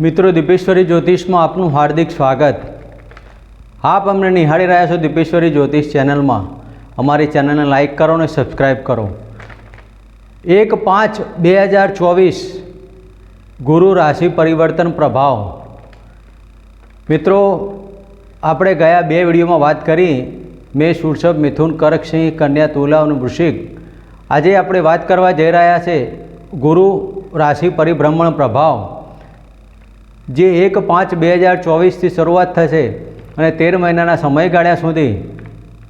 મિત્રો, દીપેશ્વરી જ્યોતિષમાં આપનું હાર્દિક સ્વાગત. આપ અમને નિહાળી રહ્યા છો દીપેશ્વરી જ્યોતિષ ચેનલમાં. અમારી ચેનલને લાઈક કરો અને સબસ્ક્રાઈબ કરો. એક પાંચ બે હજાર ચોવીસ ગુરુ રાશિ પરિવર્તન પ્રભાવ. મિત્રો, આપણે ગયા બે વિડીયોમાં વાત કરી. મેષ વૃષભ મિથુન કરકસિંહ કન્યા, તુલા અને વૃશ્ચિક. આજે આપણે વાત કરવા જઈ રહ્યા છે ગુરુ રાશિ પરિભ્રમણ પ્રભાવ. જે એક પાંચ બે હજાર ચોવીસથી શરૂઆત થશે અને તેર મહિનાના સમયગાળા સુધી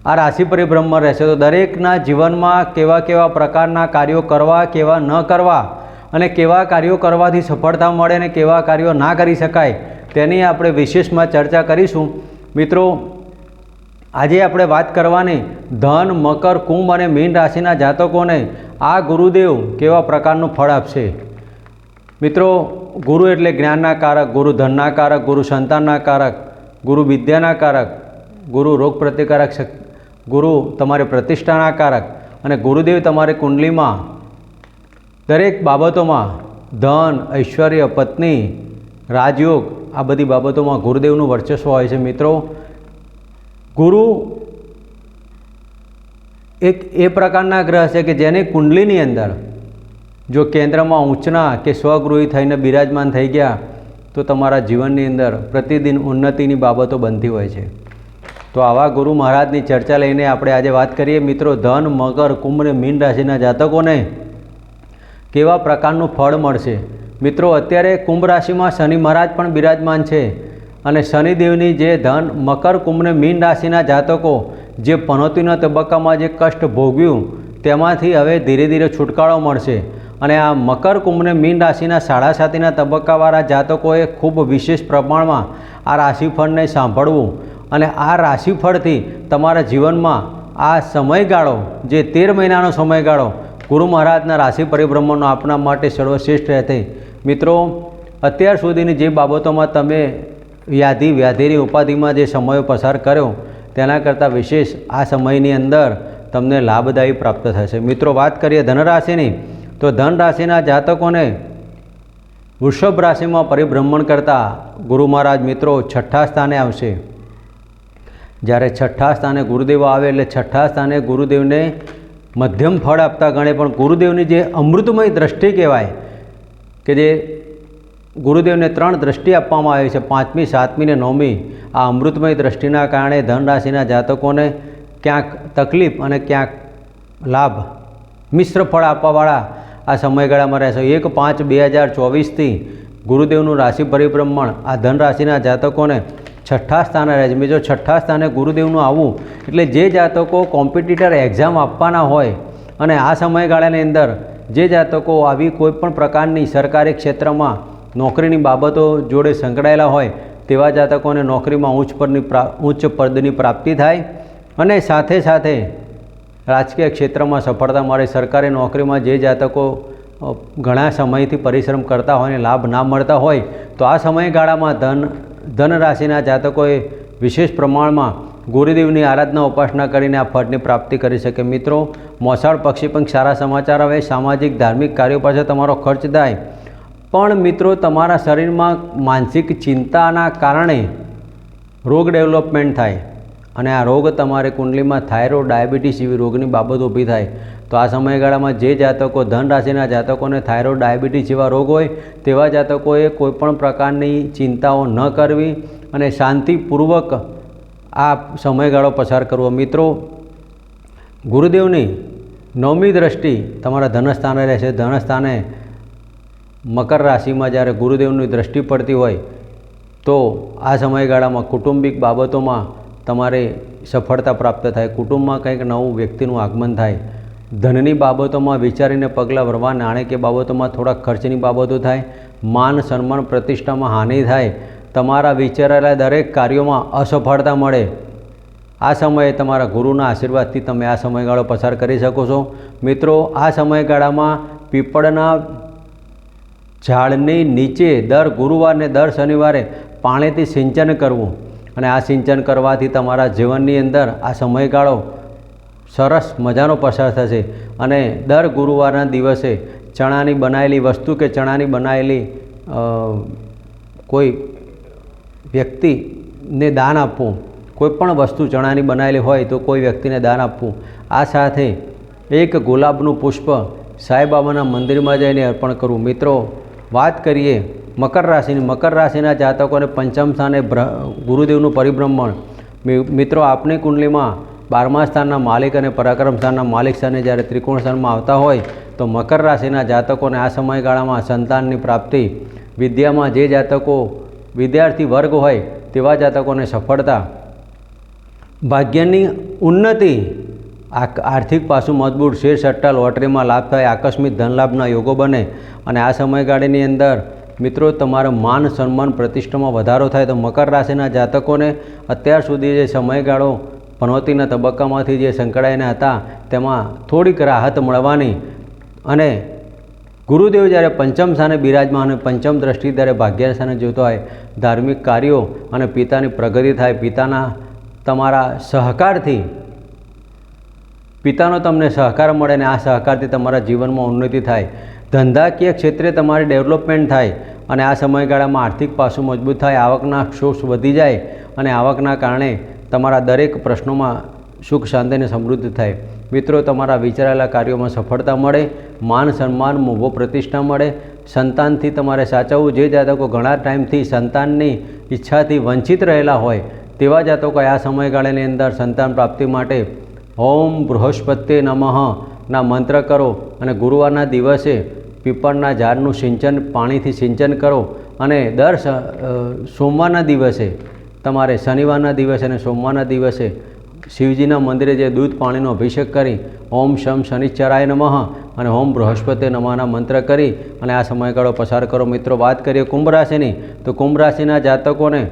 આ રાશિ પરિભ્રમણ રહેશે. તો દરેકના જીવનમાં કેવા કેવા પ્રકારના કાર્યો કરવા, કેવા ન કરવા અને કેવા કાર્યો કરવાથી સફળતા મળે અને કેવા કાર્યો ના કરી શકાય તેની આપણે વિશેષમાં ચર્ચા કરીશું. મિત્રો, આજે આપણે વાત કરવાની ધન, મકર, કુંભ અને મીન રાશિના જાતકોને આ ગુરુદેવ કેવા પ્રકારનું ફળ આપશે? મિત્રો ગુરુ એટલે જ્ઞાનના કારક ગુરુ ધનના કારક ગુરુ સંતાનના કારક ગુરુ વિદ્યાના કારક ગુરુ રોગ પ્રતિકારક ગુરુ તમારી પ્રતિષ્ઠાના કારક અને ગુરુદેવ તમારી કુંડલીમાં. દરેક બાબતોમાં ધન, ઐશ્વર્ય, પત્ની, રાજયોગ, આ બધી બાબતોમાં ગુરુદેવનું વર્ચસ્વ હોય છે મિત્રો. ગુરુ એક એ પ્રકારના ગ્રહ છે કે જેની કુંડલીની અંદર જો કેન્દ્રમાં ઊંચના કે સ્વગૃહી થઈને બિરાજમાન થઈ ગયા, તો તમારા જીવનની અંદર પ્રતિદિન ઉન્નતિની બાબતો બનતી હોય છે. તો આવા ગુરુ મહારાજની ચર્ચા લઈને આપણે આજે વાત કરીએ. મિત્રો, ધન મકર કુંભને મીન રાશિના જાતકોને કેવા પ્રકારનું ફળ મળશે? મિત્રો, અત્યારે કુંભ રાશિમાં શનિ મહારાજ પણ બિરાજમાન છે અને શનિદેવની જે ધન, મકર કુંભને મીન રાશિના જાતકો જે પનોતીના તબક્કામાં જે કષ્ટ ભોગવ્યું, તેમાંથી હવે ધીરે ધીરે છુટકારો મળશે. અને આ મકર કુંભને મીન રાશિના સાડા સાતીના તબક્કાવાળા જાતકોએ ખૂબ વિશેષ પ્રમાણમાં આ રાશિફળને સાંભળવું અને આ રાશિફળથી તમારા જીવનમાં આ સમયગાળો, જે તેર મહિનાનો સમયગાળો, ગુરુ મહારાજના રાશિ પરિભ્રમણનો આપના માટે સર્વશ્રેષ્ઠ રહેશે. મિત્રો, અત્યાર સુધીની જે બાબતોમાં તમે વ્યાધિ, વ્યાધિની ઉપાધિમાં જે સમયો પસાર કર્યો, તેના કરતાં વિશેષ આ સમયની અંદર તમને લાભદાયી પ્રાપ્ત થશે. મિત્રો, વાત કરીએ ધનરાશિની તો ધન રાશિના જાતકોને વૃષભ રાશિમાં પરિભ્રમણ કરતા ગુરુ મહારાજ મિત્રો છઠ્ઠા સ્થાને આવશે. જ્યારે છઠ્ઠા સ્થાને ગુરુદેવ આવે એટલે છઠ્ઠા સ્થાને ગુરુદેવને મધ્યમ ફળ આપતા ગણે, પણ ગુરુદેવની જે અમૃતમય દ્રષ્ટિ કહેવાય કે જે ગુરુદેવને ત્રણ દ્રષ્ટિ આપવામાં આવી છે, પાંચમી, સાતમી ને નવમી, આ અમૃતમય દ્રષ્ટિના કારણે ધન રાશિના જાતકોને ક્યાંક તકલીફ અને ક્યાંક લાભ, મિશ્ર ફળ આપવાવાળા આ સમયગાળામાં રહેશે. એક પાંચ બે હજાર ચોવીસથી ગુરુદેવનું રાશિ પરિભ્રમણ. આ ધન રાશિના જાતકોને છઠ્ઠા સ્થાને રહે છે બીજો છઠ્ઠા સ્થાને ગુરુદેવનું આવવું એટલે જે જાતકો કોમ્પિટિટર એક્ઝામ આપવાના હોય અને આ સમયગાળાની અંદર જે જાતકો આવી કોઈપણ પ્રકારની સરકારી ક્ષેત્રમાં નોકરીની બાબતો જોડે સંકળાયેલા હોય તેવા જાતકોને નોકરીમાં ઉચ્ચ પરની પ્રા ઉચ્ચ પદની પ્રાપ્તિ થાય અને સાથે સાથે રાજકીય ક્ષેત્રમાં સફળતા મળે, સરકારી નોકરીમાં જે જાતકો ઘણા સમયથી પરિશ્રમ કરતા હોય અને લાભ ના મળતા હોય, તો આ સમયગાળામાં ધન ધન રાશિના જાતકોએ વિશેષ પ્રમાણમાં ગુરુદેવની આરાધના ઉપાસના કરીને આ ફળની પ્રાપ્તિ કરી શકે. મિત્રો, મોસાળ પક્ષી પણ સારા સમાચાર આવે, સામાજિક, ધાર્મિક કાર્યો પાછળ તમારો ખર્ચ થાય. પણ મિત્રો, તમારા શરીરમાં માનસિક ચિંતાના કારણે રોગ ડેવલપમેન્ટ થાય. અને આ રોગ તમારે કુંડલીમાં થાઇરોઇડ, ડાયાબિટીસ જેવી રોગની બાબત ઊભી થાય. તો આ સમયગાળામાં જે જાતકો ધન રાશિના જાતકોને થાઇરોઇડ, ડાયાબિટીસ જેવા રોગ હોય, તેવા જાતકોએ કોઈપણ પ્રકારની ચિંતાઓ ન કરવી અને શાંતિપૂર્વક આ સમયગાળો પસાર કરવો. મિત્રો, ગુરુદેવની નવમી દ્રષ્ટિ તમારા ધનસ્થાને રહેશે. ધનસ્થાને મકર રાશિમાં જ્યારે ગુરુદેવની દ્રષ્ટિ પડતી હોય, તો આ સમયગાળામાં કુટુંબિક બાબતોમાં તમારે સફળતા પ્રાપ્ત થાય, કુટુંબમાં કંઈક નવું વ્યક્તિનું આગમન થાય, ધનની બાબતોમાં વિચારીને પગલાં ભરવા, નાણાકીય બાબતોમાં થોડા ખર્ચની બાબતો થાય, માન, સન્માન, પ્રતિષ્ઠામાં હાનિ થાય, તમારા વિચારેલા દરેક કાર્યોમાં અસફળતા મળે. આ સમયે તમારા ગુરુના આશીર્વાદથી તમે આ સમયગાળો પસાર કરી શકો છો. મિત્રો, આ સમયગાળામાં પીપળના ઝાડની નીચે દર ગુરુવારને દર શનિવારે પાણીથી સિંચન કરવું. અને આ સિંચન કરવાથી તમારા જીવનની અંદર આ સમયગાળો સરસ મજાનો પસાર થશે. અને દર ગુરુવારના દિવસે ચણાની બનાવેલી વસ્તુ કે ચણાની બનાવેલી કોઈ વ્યક્તિને દાન આપવું, કોઈ પણ વસ્તુ ચણાની બનાવેલી હોય તો કોઈ વ્યક્તિને દાન આપવું, આ સાથે એક ગુલાબનું પુષ્પ સાંઈબાબાના મંદિરમાં જઈને અર્પણ કરવું. મિત્રો, વાત કરીએ મકર રાશિની મકર રાશિના જાતકોને પંચમ સ્થાને ગુરુદેવનું પરિભ્રમણ. મિત્રો, આપની કુંડલીમાં બારમા સ્થાનના માલિક અને પરાક્રમ સ્થાનના માલિક સ્થાને જ્યારે ત્રિકોણ સ્થાનમાં આવતા હોય, તો મકર રાશિના જાતકોને આ સમયગાળામાં સંતાનની પ્રાપ્તિ, વિદ્યામાં જે જાતકો વિદ્યાર્થી વર્ગ હોય, તેવા જાતકોને સફળતા, ભાગ્યની ઉન્નતિ આર્થિક પાસું મજબૂત, શેર સટ્ટા, લોટરીમાં લાભ થાય, આકસ્મિક ધનલાભના યોગો બને અને આ સમયગાળાની અંદર મિત્રો, તમારા માન સન્માન પ્રતિષ્ઠામાં વધારો થાય તો મકર રાશિના જાતકોને અત્યાર સુધી જે સમયગાળો પનોતીના તબક્કામાંથી જે સંકળાઈને હતા, તેમાં થોડીક રાહત મળવાની અને ગુરુદેવ જ્યારે પંચમ સ્થાને બિરાજમાન અને પંચમ દ્રષ્ટિ ત્યારે ભાગ્ય જોતો હોય, ધાર્મિક કાર્યો અને પિતાની પ્રગતિ થાય, પિતાના તમારા સહકારથી, પિતાનો તમને સહકાર મળે અને આ સહકારથી તમારા જીવનમાં ઉન્નતિ થાય. ધંધાકીય ક્ષેત્રે તમારી ડેવલપમેન્ટ થાય. અને આ સમયગાળામાં આર્થિક પાસું મજબૂત થાય, આવકના સોર્સ વધી જાય અને આવકના કારણે તમારા દરેક પ્રશ્નોમાં સુખ શાંતિ અને સમૃદ્ધ થાય. મિત્રો, તમારા વિચારેલા કાર્યોમાં સફળતા મળે, માન સન્માન મોભો પ્રતિષ્ઠા મળે. સંતાનથી તમારે સાચવવું, જે જાતકો ઘણા ટાઈમથી સંતાનની ઈચ્છાથી વંચિત રહેલા હોય, તેવા જાતકો આ સમયગાળાની અંદર સંતાન પ્રાપ્તિ માટે ઓમ બૃહસ્પતિ નમઃ ના મંત્ર કરો અને ગુરુવારના દિવસે પીપળના ઝાડનું સિંચન, પાણીથી સિંચન કરો અને દર સોમવારના દિવસે, તમારે શનિવારના દિવસે અને સોમવારના દિવસે શિવજીના મંદિરે જે દૂધ પાણીનો અભિષેક કરી, ઓમ શમ શનિશ્ચરાય નમઃ અને ઓમ બૃહસ્પતિ નમઃના મંત્ર કરી અને આ સમયગાળો પસાર કરો. મિત્રો, વાત કરીએ કુંભ રાશિની, તો કુંભ રાશિના જાતકોને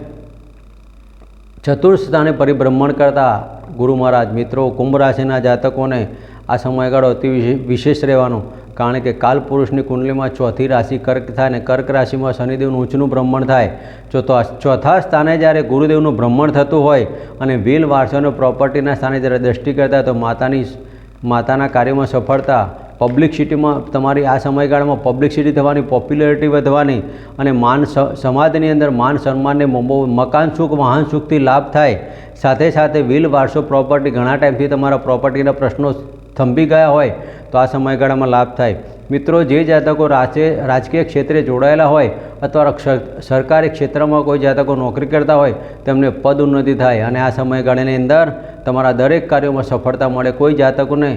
ચતુર્થ સ્થાને પરિભ્રમણ કરતા ગુરુ મહારાજ મિત્રો, કુંભ રાશિના જાતકોને આ સમયગાળો અતિ વિશે- વિશેષ રહેવાનો કારણ કે કાલ પુરુષની કુંડલીમાં ચોથી રાશિ કર્ક થાય અને કર્ક રાશિમાં શનિદેવનું ઊંચનું ભ્રમણ થાય. ચોથા ચોથા સ્થાને જ્યારે ગુરુદેવનું ભ્રમણ થતું હોય અને વ્હીલ વારસોને પ્રોપર્ટીના સ્થાને જ્યારે દ્રષ્ટિ કરતા તો માતાની માતાના કાર્યમાં સફળતા પબ્લિકસિટીમાં તમારી આ સમયગાળામાં પબ્લિકસિટી થવાની પોપ્યુલરિટી વધવાની અને માન સમાજની અંદર માન સન્માનને મકાન સુખ, વાહન સુખથી લાભ થાય. સાથે સાથે વ્હીલ વારસો પ્રોપર્ટી ઘણા ટાઈમથી તમારા પ્રોપર્ટીના પ્રશ્નો થંભી ગયા હોય તો આ સમયગાળામાં લાભ થાય. મિત્રો, જે જાતકો રાજે રાજકીય ક્ષેત્રે જોડાયેલા હોય અથવા સરકારી ક્ષેત્રમાં કોઈ જાતકો નોકરી કરતા હોય, તેમને પદ ઉન્નતિ થાય અને આ સમયગાળાની અંદર તમારા દરેક કાર્યોમાં સફળતા મળે. કોઈ જાતકોને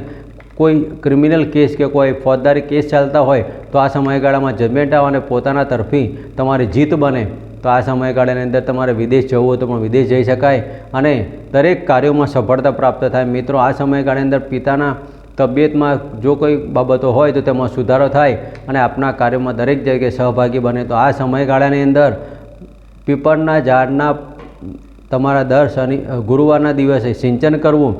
કોઈ ક્રિમિનલ કેસ કે કોઈ ફોજદારી કેસ ચાલતા હોય તો આ સમયગાળામાં જજમેન્ટ અને પોતાના તરફી તમારી જીત બને. તો આ સમયગાળાની અંદર તમારે વિદેશ જવું હોય તો પણ વિદેશ જઈ શકાય. અને દરેક કાર્યોમાં સફળતા પ્રાપ્ત થાય. મિત્રો, આ સમયગાળાની અંદર પિતાના તબિયતમાં જો કોઈ બાબતો હોય તો તેમાં સુધારો થાય અને આપના કાર્યોમાં દરેક જગ્યાએ સહભાગી બને. તો આ સમયગાળાની અંદર પીપળના ઝાડના તમારા દર શનિ ગુરુવારના દિવસે સિંચન કરવું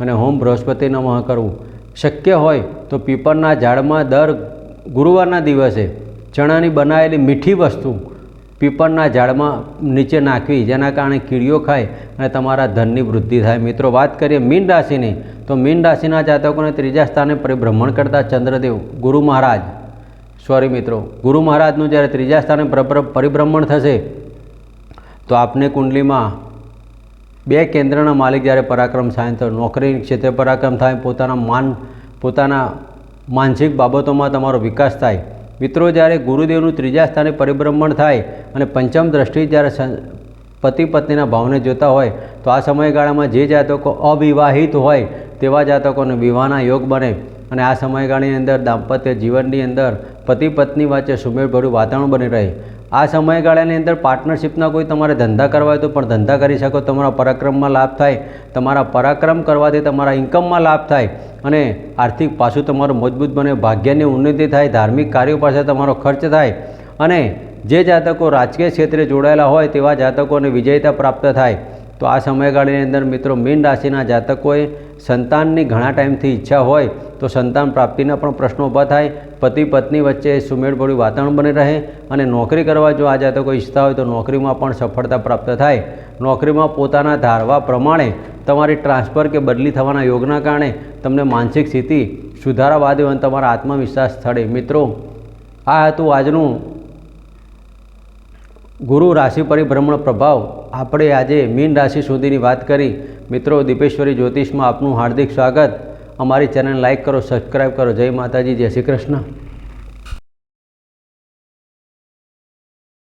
અને હોમ બૃહસ્પતિ નમઃ કરવું શક્ય હોય તો પીપળના ઝાડમાં દર ગુરુવારના દિવસે ચણાની બનાવેલી મીઠી વસ્તુ પીપળના ઝાડમાં નીચે નાખવી જેના કારણે કીડીઓ ખાય અને તમારા ધનની વૃદ્ધિ થાય. મિત્રો, વાત કરીએ મીન રાશિની, તો મીન રાશિના જાતકોને ત્રીજા સ્થાને પરિભ્રમણ કરતા ચંદ્રદેવ, ગુરુ મહારાજ. સોરી મિત્રો, ગુરુ મહારાજનું જ્યારે ત્રીજા સ્થાને પરિભ્રમણ થશે, તો આપની કુંડલીમાં બે કેન્દ્રના માલિક જ્યારે પરાક્રમ થાય, તો નોકરી ક્ષેત્રે પરાક્રમ થાય, પોતાના માન, પોતાના માનસિક બાબતોમાં તમારો વિકાસ થાય. મિત્રો, જ્યારે ગુરુદેવનું ત્રીજા સ્થાને પરિભ્રમણ થાય અને પંચમ દ્રષ્ટિ જ્યારે પતિ પત્નીના ભાવને જોતા હોય, તો આ સમયગાળામાં જે જાતકો અવિવાહિત હોય, તેવા જાતકોને વિવાહના યોગ બને. અને આ સમયગાળાની અંદર દાંપત્ય જીવનની અંદર પતિ પત્ની વચ્ચે સુમેળભર્યું વાતાવરણ બની રહે. આ સમયગાળાની અંદર પાર્ટનરશિપના કોઈ તમારે ધંધા કરવા હોય તો પણ ધંધા કરી શકો. તમારા પરાક્રમમાં લાભ થાય, તમારા પરાક્રમ કરવાથી તમારા ઇન્કમમાં લાભ થાય અને આર્થિક પાછું તમારું મજબૂત બને, ભાગ્યની ઉન્નતિ થાય, ધાર્મિક કાર્યો પાસે તમારો ખર્ચ થાય અને જે જાતકો રાજકીય ક્ષેત્રે જોડાયેલા હોય તેવા જાતકોને વિજયતા પ્રાપ્ત થાય. તો આ સમયગાળાની અંદર મિત્રો મીન રાશિના જાતકોએ સંતાનની ઘણા ટાઈમથી ઈચ્છા હોય તો સંતાન પ્રાપ્તિના પણ પ્રશ્નો ઊભા થાય. પતિ પત્ની વચ્ચે સુમેળભર્યું વાતાવરણ બની રહે અને નોકરી કરવા જો આ જાતકો ઈચ્છતા હોય તો નોકરીમાં પણ સફળતા પ્રાપ્ત થાય. નોકરીમાં પોતાના ધારવા પ્રમાણે તમારી ટ્રાન્સફર કે બદલી થવાના યોગના કારણે તમને માનસિક સ્થિતિ સુધારાવાદી અને તમારા આત્મવિશ્વાસ સ્થળે. મિત્રો, આ હતું આજનું ગુરુ રાશિ પરિભ્રમણ પ્રભાવ આપણે આજે મીન રાશિ સુધીની વાત કરી. મિત્રો, દીપેશ્વરી જ્યોતિષમાં આપનું હાર્દિક સ્વાગત. અમારી ચેનલ લાઇક કરો, સબસ્ક્રાઈબ કરો. જય માતાજી, જય શ્રી કૃષ્ણ.